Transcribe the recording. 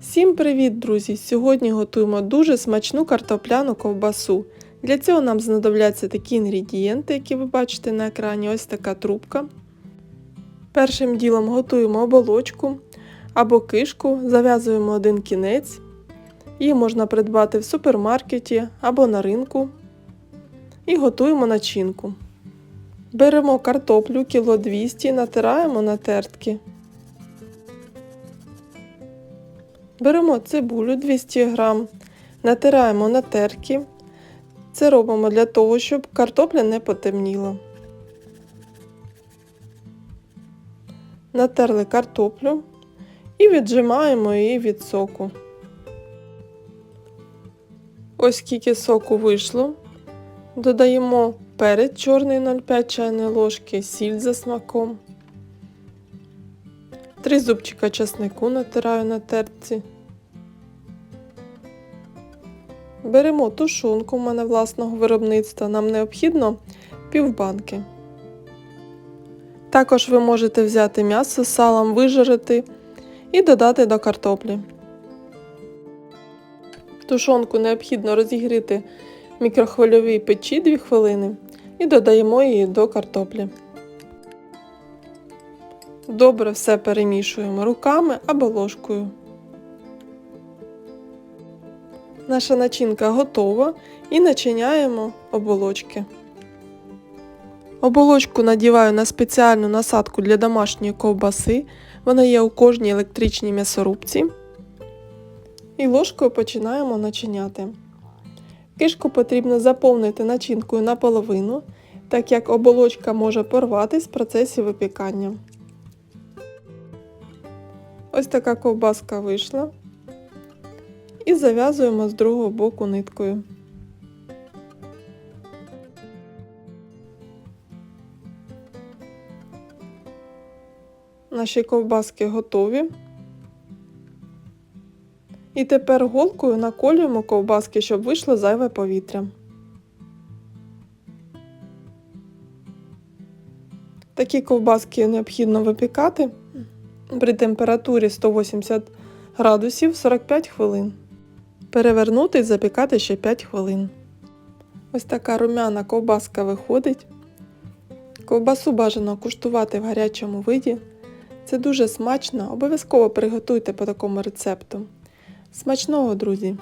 Всім привіт, друзі! Сьогодні готуємо дуже смачну картопляну ковбасу. Для цього нам знадобляться такі інгредієнти, які ви бачите на екрані. Ось така трубка. Першим ділом готуємо оболочку або кишку, зав'язуємо один кінець. Її можна придбати в супермаркеті або на ринку. І готуємо начинку. Беремо картоплю кіло 200, натираємо на тертки. Беремо цибулю 200 г, натираємо на терки. Це робимо для того, щоб картопля не потемніла. Натерли картоплю і віджимаємо її від соку. Ось скільки соку вийшло. Додаємо перець чорний 0,5 чайної ложки, сіль за смаком. Три зубчика часнику натираю на терці. Беремо тушонку у мене власного виробництва. Нам необхідно півбанки. Також ви можете взяти м'ясо салом, вижарити і додати до картоплі. Тушонку необхідно розігріти в мікрохвильовій печі 2 хвилини і додаємо її до картоплі. Добре все перемішуємо руками або ложкою. Наша начинка готова і начиняємо оболочки. Оболочку надіваю на спеціальну насадку для домашньої ковбаси. Вона є у кожній електричній м'ясорубці. І ложкою починаємо начиняти. Кишку потрібно заповнити начинкою наполовину, так як оболочка може порватись в процесі випікання. Ось така ковбаска вийшла. І зав'язуємо з другого боку ниткою. Наші ковбаски готові. І тепер голкою наколюємо ковбаски, щоб вийшло зайве повітря. Такі ковбаски необхідно випікати при температурі 180 градусів 45 хвилин. Перевернути і запікати ще 5 хвилин. Ось така румяна ковбаска виходить. Ковбасу бажано куштувати в гарячому виді. Це дуже смачно, обов'язково приготуйте по такому рецепту. Смачного, друзі!